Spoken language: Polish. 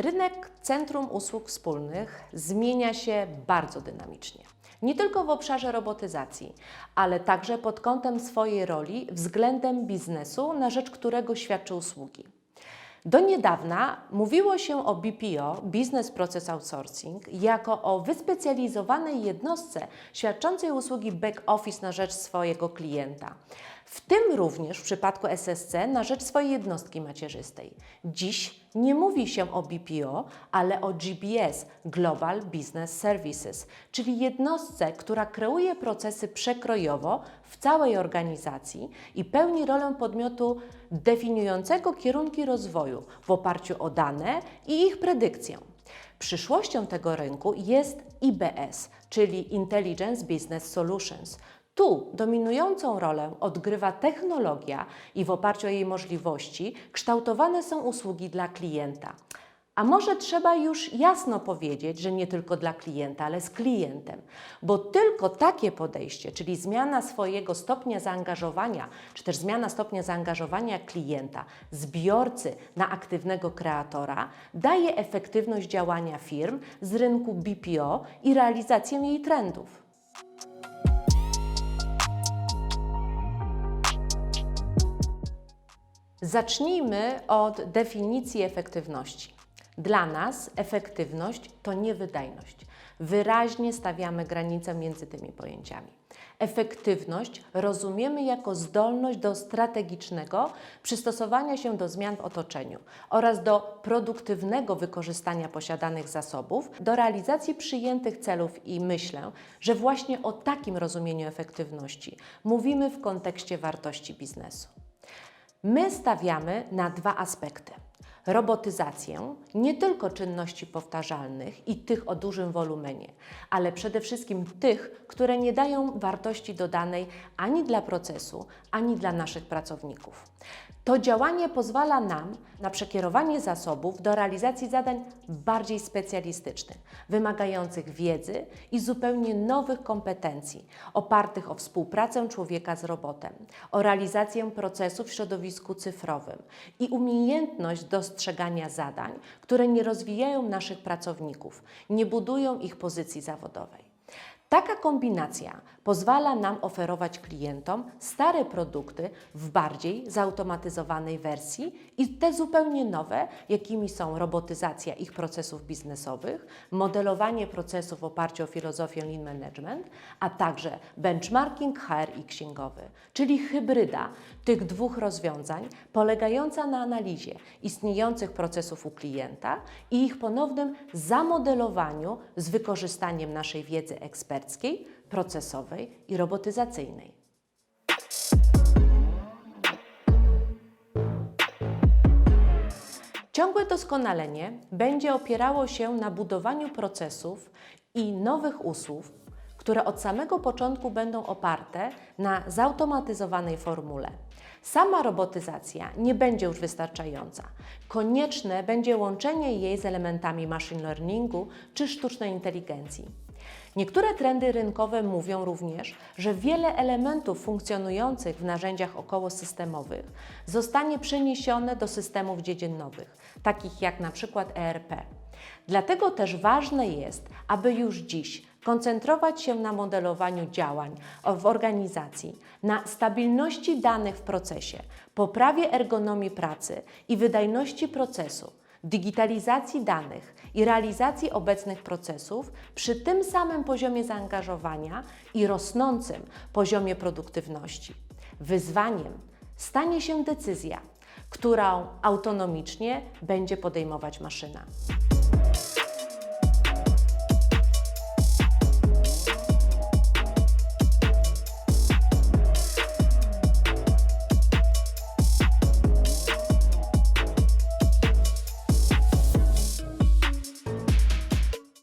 Rynek Centrum Usług Wspólnych zmienia się bardzo dynamicznie. Nie tylko w obszarze robotyzacji, ale także pod kątem swojej roli względem biznesu, na rzecz którego świadczy usługi. Do niedawna mówiło się o BPO, Business Process Outsourcing, jako o wyspecjalizowanej jednostce świadczącej usługi back office na rzecz swojego klienta. W tym również w przypadku SSC na rzecz swojej jednostki macierzystej. Dziś nie mówi się o BPO, ale o GBS Global Business Services, czyli jednostce, która kreuje procesy przekrojowo w całej organizacji i pełni rolę podmiotu definiującego kierunki rozwoju w oparciu o dane i ich predykcję. Przyszłością tego rynku jest IBS, czyli Intelligence Business Solutions. Tu dominującą rolę odgrywa technologia i w oparciu o jej możliwości kształtowane są usługi dla klienta. A może trzeba już jasno powiedzieć, że nie tylko dla klienta, ale z klientem, bo tylko takie podejście, czyli zmiana swojego stopnia zaangażowania, czy też zmiana stopnia zaangażowania klienta, zbiorcy na aktywnego kreatora, daje efektywność działania firm z rynku BPO i realizację jej trendów. Zacznijmy od definicji efektywności. Dla nas efektywność to nie wydajność. Wyraźnie stawiamy granicę między tymi pojęciami. Efektywność rozumiemy jako zdolność do strategicznego przystosowania się do zmian w otoczeniu oraz do produktywnego wykorzystania posiadanych zasobów do realizacji przyjętych celów i myślę, że właśnie o takim rozumieniu efektywności mówimy w kontekście wartości biznesu. My stawiamy na dwa aspekty. Robotyzację nie tylko czynności powtarzalnych i tych o dużym wolumenie, ale przede wszystkim tych, które nie dają wartości dodanej ani dla procesu, ani dla naszych pracowników. To działanie pozwala nam na przekierowanie zasobów do realizacji zadań bardziej specjalistycznych, wymagających wiedzy i zupełnie nowych kompetencji, opartych o współpracę człowieka z robotem, o realizację procesów w środowisku cyfrowym i umiejętność dostrzegania zadań, które nie rozwijają naszych pracowników, nie budują ich pozycji zawodowej. Taka kombinacja pozwala nam oferować klientom stare produkty w bardziej zautomatyzowanej wersji i te zupełnie nowe, jakimi są robotyzacja ich procesów biznesowych, modelowanie procesów w oparciu o filozofię Lean Management, a także benchmarking HR i księgowy, czyli hybryda tych dwóch rozwiązań polegająca na analizie istniejących procesów u klienta i ich ponownym zamodelowaniu z wykorzystaniem naszej wiedzy eksperckiej, procesowej i robotyzacyjnej. Ciągłe doskonalenie będzie opierało się na budowaniu procesów i nowych usług, które od samego początku będą oparte na zautomatyzowanej formule. Sama robotyzacja nie będzie już wystarczająca. Konieczne będzie łączenie jej z elementami machine learningu czy sztucznej inteligencji. Niektóre trendy rynkowe mówią również, że wiele elementów funkcjonujących w narzędziach okołosystemowych zostanie przeniesione do systemów dziedzinowych, takich jak na przykład ERP. Dlatego też ważne jest, aby już dziś koncentrować się na modelowaniu działań w organizacji, na stabilności danych w procesie, poprawie ergonomii pracy i wydajności procesu, digitalizacji danych i realizacji obecnych procesów przy tym samym poziomie zaangażowania i rosnącym poziomie produktywności. Wyzwaniem stanie się decyzja, którą autonomicznie będzie podejmować maszyna.